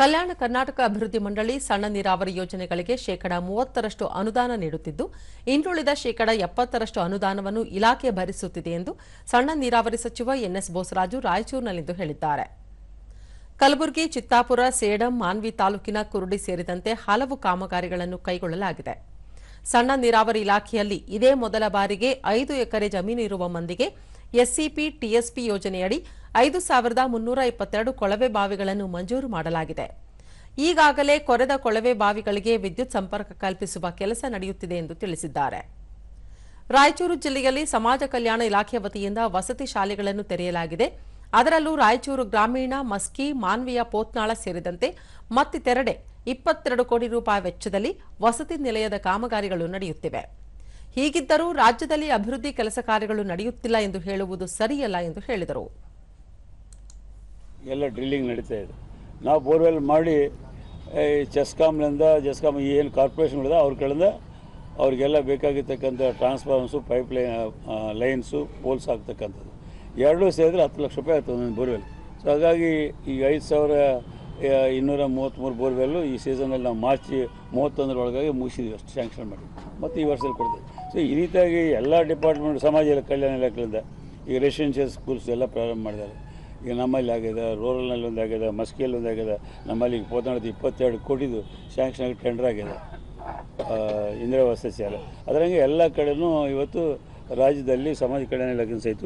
ಕಲ್ಯಾಣ ಕರ್ನಾಟಕ ಅಭಿವೃದ್ಧಿ ಮಂಡಳಿ ಸಣ್ಣ ನೀರಾವರಿ ಯೋಜನೆಗಳಿಗೆ ಶೇಕಡಾ ಮೂವತ್ತರಷ್ಟು ಅನುದಾನ ನೀಡುತ್ತಿದ್ದು ಇನ್ನುಳಿದ ಶೇಕಡಾ ಎಪ್ಪತ್ತರಷ್ಟು ಅನುದಾನವನ್ನು ಇಲಾಖೆ ಭರಿಸುತ್ತಿದೆ ಎಂದು ಸಣ್ಣ ನೀರಾವರಿ ಸಚಿವ ಎನ್ಎಸ್ ಬೋಸರಾಜು ರಾಯಚೂರಿನಲ್ಲಿಂದು ಹೇಳಿದ್ದಾರೆ. ಕಲಬುರಗಿ, ಚಿತ್ತಾಪುರ, ಸೇಡಂ, ಮಾನ್ವಿ ತಾಲೂಕಿನ ಕುರುಡಿ ಸೇರಿದಂತೆ ಹಲವು ಕಾಮಗಾರಿಗಳನ್ನು ಕೈಗೊಳ್ಳಲಾಗಿದೆ. ಸಣ್ಣ ನೀರಾವರಿ ಇಲಾಖೆಯಲ್ಲಿ ಇದೇ ಮೊದಲ ಬಾರಿಗೆ ಐದು ಎಕರೆ ಜಮೀನು ಇರುವ ಮಂದಿಗೆ ಎಸ್ಸಿಪಿ, ಟಿಎಸ್ಪಿ ಯೋಜನೆಯಡಿ ಐದು ಸಾವಿರದ ಮುನ್ನೂರ ಇಪ್ಪತ್ತೆರಡು ಕೊಳವೆ ಬಾವಿಗಳನ್ನು ಮಂಜೂರು ಮಾಡಲಾಗಿದೆ. ಈಗಾಗಲೇ ಕೊರೆದ ಕೊಳವೆ ಬಾವಿಗಳಿಗೆ ವಿದ್ಯುತ್ ಸಂಪರ್ಕ ಕಲ್ಪಿಸುವ ಕೆಲಸ ನಡೆಯುತ್ತಿದೆ ಎಂದು ತಿಳಿಸಿದ್ದಾರೆ. ರಾಯಚೂರು ಜಿಲ್ಲೆಯಲ್ಲಿ ಸಮಾಜ ಕಲ್ಯಾಣ ಇಲಾಖೆ ವತಿಯಿಂದ ವಸತಿ ಶಾಲೆಗಳನ್ನು ತೆರೆಯಲಾಗಿದೆ. ಅದರಲ್ಲೂ ರಾಯಚೂರು ಗ್ರಾಮೀಣ, ಮಸ್ಕಿ, ಮಾನ್ವಿಯ, ಪೋತ್ನಾಳ ಸೇರಿದಂತೆ ಮತ್ತಿತೆರಡೆ ಇಪ್ಪತ್ತೆರಡು ಕೋಟಿ ರೂಪಾಯಿ ವೆಚ್ಚದಲ್ಲಿ ವಸತಿ ನಿಲಯದ ಕಾಮಗಾರಿಗಳು ನಡೆಯುತ್ತಿವೆ. ಹೀಗಿದ್ದರೂ ರಾಜ್ಯದಲ್ಲಿ ಅಭಿವೃದ್ಧಿ ಕೆಲಸ ಕಾರ್ಯಗಳು ನಡೆಯುತ್ತಿಲ್ಲ ಎಂದು ಹೇಳುವುದು ಸರಿಯಲ್ಲ ಎಂದು ಹೇಳಿದರು. ಎಲ್ಲ ಡ್ರಿಲ್ಲಿಂಗ್ ನಡೀತಾ ಇದೆ. ನಾವು ಬೋರ್ವೆಲ್ ಮಾಡಿ ಈ ಚೆಸ್ಕಾಮ್ನಿಂದ ಜೆಸ್ಕಾಮ್ ಏನು ಕಾರ್ಪೊರೇಷನ್ಗಳಿದೆ ಅವ್ರ ಕಡೆಯಿಂದ ಅವ್ರಿಗೆಲ್ಲ ಬೇಕಾಗಿರ್ತಕ್ಕಂಥ transformers pipe line lines poles ಆಗ್ತಕ್ಕಂಥದ್ದು. ಎರಡೂ ಸೇರಿದ್ರೆ ಹತ್ತು ಲಕ್ಷ ರೂಪಾಯಿ ಆಗ್ತದೆ ಒಂದು ಬೋರ್ವೆಲ್. ಸೊ ಹಾಗಾಗಿ ಈಗ ಐದು ಸಾವಿರ ಇನ್ನೂರ ಮೂವತ್ತ್ಮೂರು ಬೋರ್ವೆಲ್ಲು ಈ ಸೀಸನಲ್ಲಿ ನಾವು ಮಾರ್ಚ್ ಮೂವತ್ತೊಂದರೊಳಗಾಗಿ ಮುಗಿಸಿದ್ವಿ ಅಷ್ಟು ಸ್ಯಾಂಕ್ಷನ್ ಮಾಡಿ. ಮತ್ತು ಈ ವರ್ಷದಲ್ಲಿ ಕೊಡ್ತೀವಿ. ಸೊ ಈ ರೀತಿಯಾಗಿ ಎಲ್ಲ ಡಿಪಾರ್ಟ್ಮೆಂಟ್, ಸಮಾಜ ಕಲ್ಯಾಣ ಇಲಾಖೆಯಿಂದ ಈಗ ರೆಸಿಡೆನ್ಷಿಯಲ್ ಸ್ಕೂಲ್ಸ್ ಎಲ್ಲ ಪ್ರಾರಂಭ ಮಾಡಿದ್ದಾರೆ. ಈಗ ನಮ್ಮಲ್ಲಿ ಆಗಿದೆ ರೂರಲ್ನಲ್ಲಿ ಒಂದು ಆಗಿದೆ, ಮಸ್ಕಿಯಲ್ಲಿ ಒಂದು ಆಗಿದೆ, ನಮ್ಮಲ್ಲಿ ಈಗ ಪೋತನಾಳದ ಇಪ್ಪತ್ತೆರಡು ಕೋಟಿದು ಸ್ಯಾಂಕ್ಷನ್ ಟೆಂಡರ್ ಆಗಿದೆ ಇಂದಿರಾ ವಸತಿ ಸಾಲ ಅದರಂಗೆ ಎಲ್ಲ ಕಡೆನೂ ಇವತ್ತು ರಾಜ್ಯದಲ್ಲಿ ಸಮಾಜ ಕಲ್ಯಾಣ ಇಲಾಖೆ ಸಹಿತ